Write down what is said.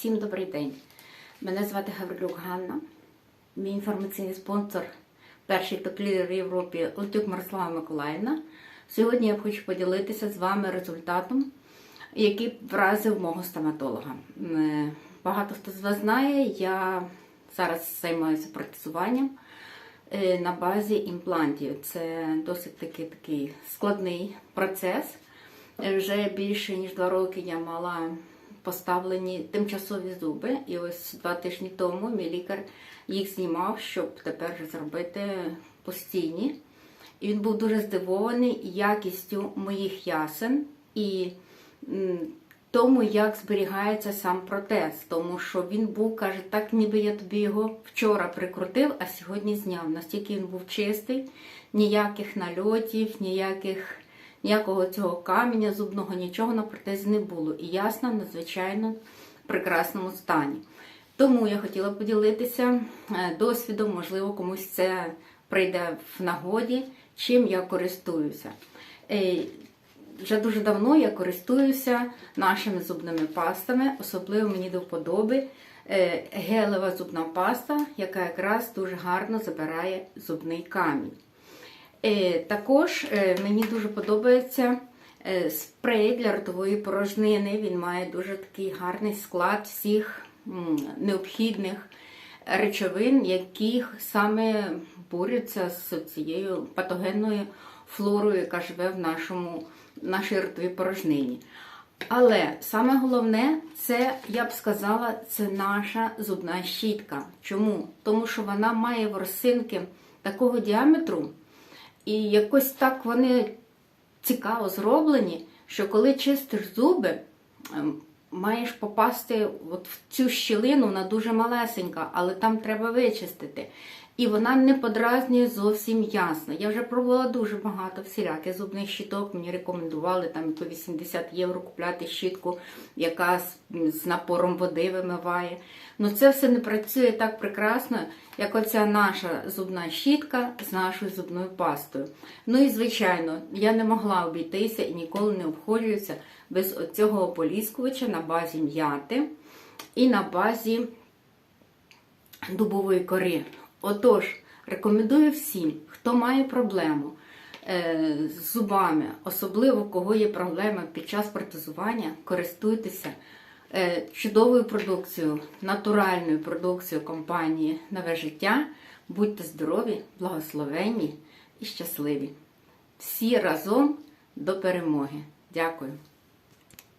Всім добрий день. Мене звати Гаврилюк Ганна. Мій інформаційний спонсор, перший топ-лідер в Європі Лутюк Мирослава Миколаївна. Сьогодні я хочу поділитися з вами результатом, який вразив мого стоматолога. Багато хто з вас знає, я зараз займаюся протезуванням е, на базі імплантів. Це досить таки такий складний процес. Е, Вже більше ніж два роки я мала поставлені тимчасові зуби, і ось два тижні тому мій лікар їх знімав, щоб тепер зробити постійні. І він був дуже здивований якістю моїх ясен і тому, як зберігається сам протез. Тому що він був, каже, так ніби я тобі його вчора прикрутив, а сьогодні зняв. Настільки він був чистий, ніяких нальотів, ніяких, ніякого цього каменя зубного, нічого на протезі не було. І ясно, в надзвичайно прекрасному стані. Тому я хотіла поділитися е, досвідом, можливо, комусь це прийде в нагоді, чим я користуюся. Е, Вже дуже давно я користуюся нашими зубними пастами, особливо мені до вподоби е, гелева зубна паста, яка якраз дуже гарно забирає зубний камінь. Е, Також е, мені дуже подобається е, спрей для ротової порожнини. Він має дуже такий гарний склад всіх необхідних речовин, які саме борються з цією патогенною флорою, яка живе в нашому, нашій ротовій порожнині. Але саме головне, це, я б сказала, це наша зубна щітка. Чому? Тому що вона має ворсинки такого діаметру, і якось так вони цікаво зроблені, що коли чистиш зуби, ем, маєш попасти от в цю щілину, вона дуже малесенька, але там треба вичистити. І вона не подразнює зовсім ясно. Я вже пробувала дуже багато всіляких зубних щіток. Мені рекомендували там по 80 євро купляти щітку, яка з, з напором води вимиває. Ну це все не працює так прекрасно, як оця наша зубна щітка з нашою зубною пастою. Ну і звичайно, я не могла обійтися і ніколи не обходжуюся без цього ополіскувача на базі м'яти і на базі дубової кори. Отож, рекомендую всім, хто має проблему е, з зубами, особливо кого є проблеми під час протезування, користуйтеся е, чудовою продукцією, натуральною продукцією компанії Нове життя. Будьте здорові, благословенні і щасливі. Всі разом до перемоги. Дякую.